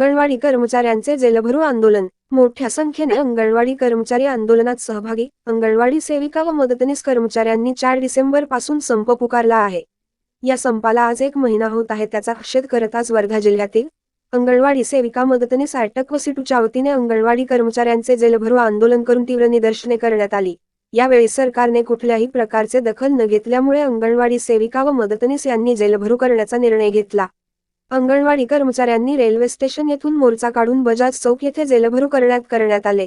अंगणवाडी कर्मचाऱ्यांचे जेलभरू आंदोलन. मोठ्या संख्येने अंगणवाडी कर्मचारी आंदोलनात सहभागी. अंगणवाडी सेविका व मदतनीस कर्मचाऱ्यांनी चार डिसेंबरपासून संप पुकारला आहे. या संपाला आज एक महिना होत आहे त्याचा निषेध करत आज वर्धा जिल्ह्यातील अंगणवाडी सेविका मदतनीस अटक व सिटूच्या वतीने अंगणवाडी कर्मचाऱ्यांचे जेलभरू आंदोलन करून तीव्र निदर्शने करण्यात आली. यावेळी सरकारने कुठल्याही प्रकारचे दखल न घेतल्यामुळे अंगणवाडी सेविका व मदतनीस यांनी जेलभरू करण्याचा निर्णय घेतला. अंगणवाडी कर्मचाऱ्यांनी रेल्वे स्टेशन येथून मोर्चा काढून बजाज चौक येथे जेलभरू करण्यात करण्यात आले.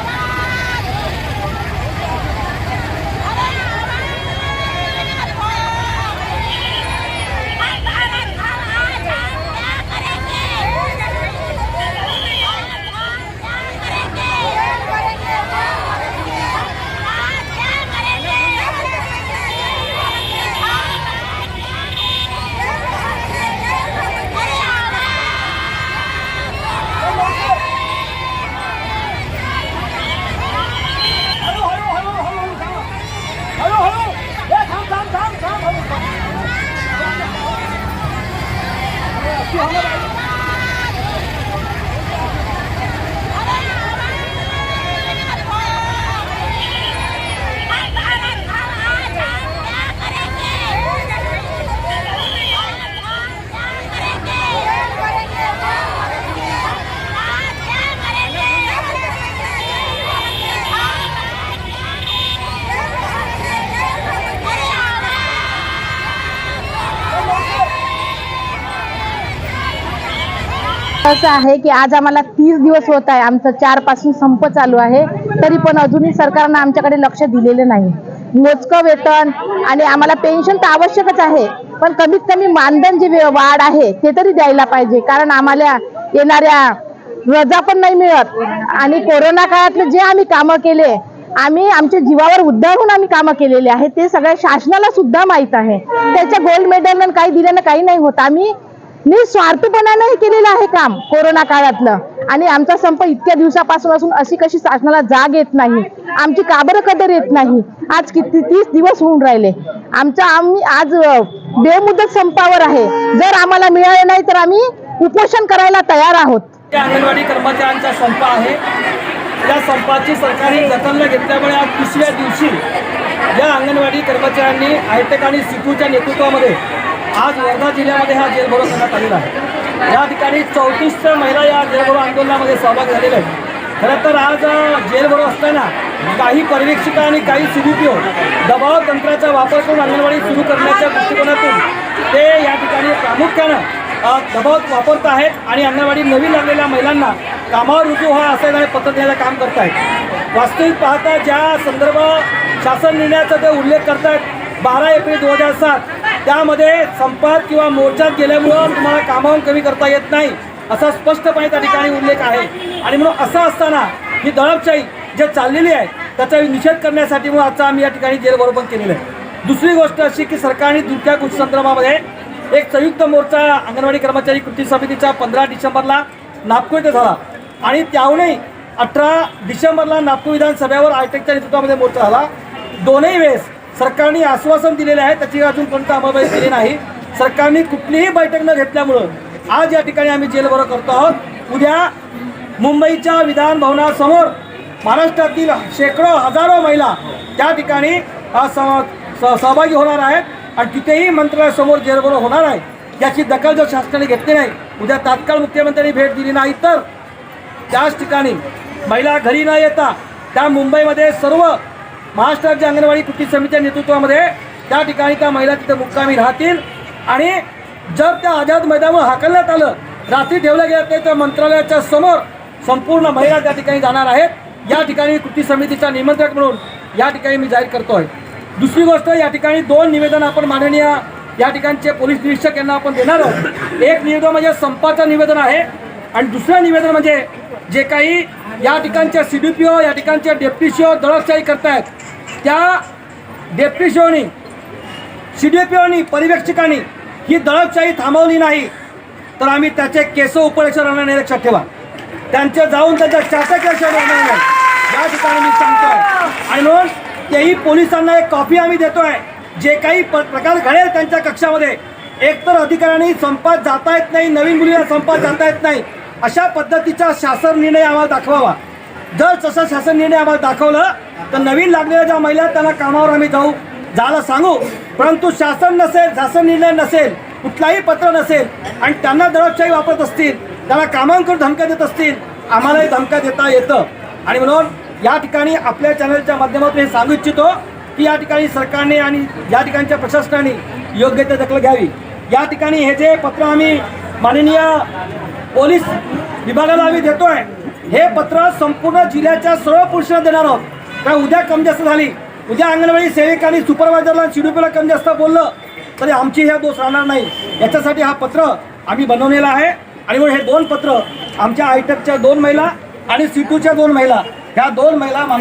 असं आहे की आज आम्हाला तीस दिवस होत आहे. आमचं चारपासून संप चालू आहे. तरी पण अजूनही सरकारनं आमच्याकडे लक्ष दिलेलं नाही. मोजकं वेतन आणि आम्हाला पेन्शन तर आवश्यकच आहे. पण कमीत कमी मानधन जे वाढ आहे ते तरी द्यायला पाहिजे. कारण आम्हाला येणाऱ्या रजा पण नाही मिळत. आणि कोरोना काळातले जे आम्ही कामं केले आम्ही आमच्या जीवावर उद्धारून आम्ही कामं केलेले आहे ते सगळ्या शासनाला सुद्धा माहीत आहे. त्याच्या गोल्ड मेडल काही दिल्यानं काही नाही होत. आम्ही निस्वार्थपणाने हे केलेलं आहे काम कोरोना काळातलं. आणि आमचा संप इतक्या दिवसापासून असून अशी कशी शासनाला जाग येत नाही आमची काबर कदर येत नाही. आज किती तीस दिवस होऊन राहिले. आमचा आम्ही आज बेमुदत संपावर आहे. जर आम्हाला मिळाले नाही तर आम्ही उपोषण करायला तयार आहोत. अंगणवाडी कर्मचाऱ्यांचा संप आहे. या संपाची सरकारी दखल न घेतल्यामुळे आज तिसऱ्या दिवशी या अंगणवाडी कर्मचाऱ्यांनी आयटेक आणि सिकूच्या नेतृत्वामध्ये आज वर्धा जिल्ह्यामध्ये हा जेलभरो करण्यात आलेला आहे. या ठिकाणी चौतीस महिला या जेलभरो आंदोलनामध्ये सहभाग झालेल्या आहेत. खरं तर आज जेलभरो असताना काही पर्यवेक्षिका आणि काही सिडीपीओ दबाव तंत्राचा वापर करून अंगणवाडी सुरू करण्याच्या दृष्टिकोनातून ते या ठिकाणी प्रामुख्यानं दबाव वापरत आहेत आणि अंगणवाडी नवीन लागलेल्या महिलांना कामावर रुजू व्हा असं काही पत्र काम करत आहेत. वास्तविक पाहता ज्या संदर्भ शासन निर्णयाचा ते उल्लेख करतात बारा एप्रिल दोन हजार सात त्यामध्ये संपात किंवा मोर्चात गेल्यामुळं तुम्हाला कामावून कमी करता येत नाही असा स्पष्टपणे त्या ठिकाणी उल्लेख आहे. आणि म्हणून असं असताना ही दडपशाही जे चाललेली आहे त्याचा निषेध करण्यासाठी म्हणून आजचा आम्ही या ठिकाणी जेलबरोबर केलेलं आहे. दुसरी गोष्ट अशी की सरकारने दुसऱ्या कृषी संदर्भामध्ये एक संयुक्त मोर्चा अंगणवाडी कर्मचारी कृती समितीचा पंधरा डिसेंबरला नागपूर येथे झाला. आणि त्याहूनही अठरा डिसेंबरला नागपूर विधानसभेवर आयटेकच्या नेतृत्वामध्ये मोर्चा झाला. दोनही वेळेस सरकारने आश्वासन दिलेले आहे त्याची अजून कोणतं अंमलबजावणी केली नाही. सरकारने कुठलीही बैठक न घेतल्यामुळं आज या ठिकाणी आम्ही जेलभरो करतो आहोत. उद्या मुंबईच्या विधान भवनासमोर महाराष्ट्रातील शेकडो हजारो महिला त्या ठिकाणी स- सहभागी होणार आहेत आणि तिथेही मंत्रालयासमोर जेरबरो होणार आहे याची दखल जर शासनाने घेतली नाही उद्या तात्काळ मुख्यमंत्र्यांनी भेट दिली नाही तर त्याच ठिकाणी महिला घरी न येता त्या मुंबईमध्ये सर्व महाराष्ट्राच्या अंगणवाडी कृती समितीच्या नेतृत्वामध्ये त्या ठिकाणी त्या महिला तिथे मुक्कामी राहतील. आणि जर त्या आझाद मैदानावर हाकलण्यात आलं रात्री ठेवलं गेलं नाही तर मंत्रालयाच्या समोर संपूर्ण महिला त्या ठिकाणी जाणार आहेत. या ठिकाणी कृती समितीचा निमंत्रक म्हणून या ठिकाणी मी जाहीर करतो आहे दुसरी गोष्ट या ठिकाणी दोन निवेदन आपण माननीय या ठिकाणचे पोलीस निरीक्षक यांना आपण देणार आहोत. एक निवेदन म्हणजे संपाचं निवेदन आहे. आणि दुसरं निवेदन म्हणजे जे काही या ठिकाणच्या सी डी पी ओ या ठिकाणच्या डेप्टी सी ओ दळपशाही करतायत त्या deputy C C D P ओनी परिवेक्षकांनी ही दळपशाही थांबवली नाही तर आम्ही त्याचे केस उपरेशन राहणार नाही लक्षात ठेवा. त्यांचे जाऊन त्यांच्या शासकीय राहणार नाही. या ठिकाणी मी सांगतोय. आणि म्हणून तेही पोलिसांना एक कॉपी आम्ही देतोय. जे काही प- प्रकार घडेल त्यांच्या कक्षामध्ये एकतर अधिकाऱ्यांनी संपात जाता येत नाही नवीन मुलीला संपात जाता येत नाही अशा पद्धतीचा शासन निर्णय आम्हाला दाखवावा. जर जसं शासन निर्णय आम्हाला दाखवलं तर नवीन लागलेल्या ज्या महिला त्यांना कामावर आम्ही जाऊ जायला सांगू. परंतु शासन नसेल शासन निर्णय नसेल कुठलाही पत्र नसेल आणि त्यांना दरोपशाही वापरत असतील त्याला कामांकडून धमक्या देत असतील आम्हालाही धमक्या देता येतं. आणि म्हणून या ठिकाणी आपल्या चॅनलच्या माध्यमातून हे सांगू इच्छितो की या ठिकाणी सरकारने आणि या ठिकाणच्या प्रशासनाने योग्य ते दखल घ्यावी. या ठिकाणी हे जे पत्र आम्ही माननीय पोलीस विभागाला आम्ही देतो आहे हे पत्र संपूर्ण जिल्ह्याच्या सर्व पुरुषांना देणार आहोत. काय उद्या कमी जास्त झाली? उद्या अंगणवाडी सेविकांनी सुपरवायझरला शिडूपीला कमी जास्त बोललं तरी आमची ह्या दोष राहणार नाही. याच्यासाठी हा पत्र आम्ही बनवलेला आहे. आणि म्हणून हे दोन पत्र आमच्या आयटकच्या दोन महिला आणि सिटूच्या दोन महिला. ह्या दोन महिला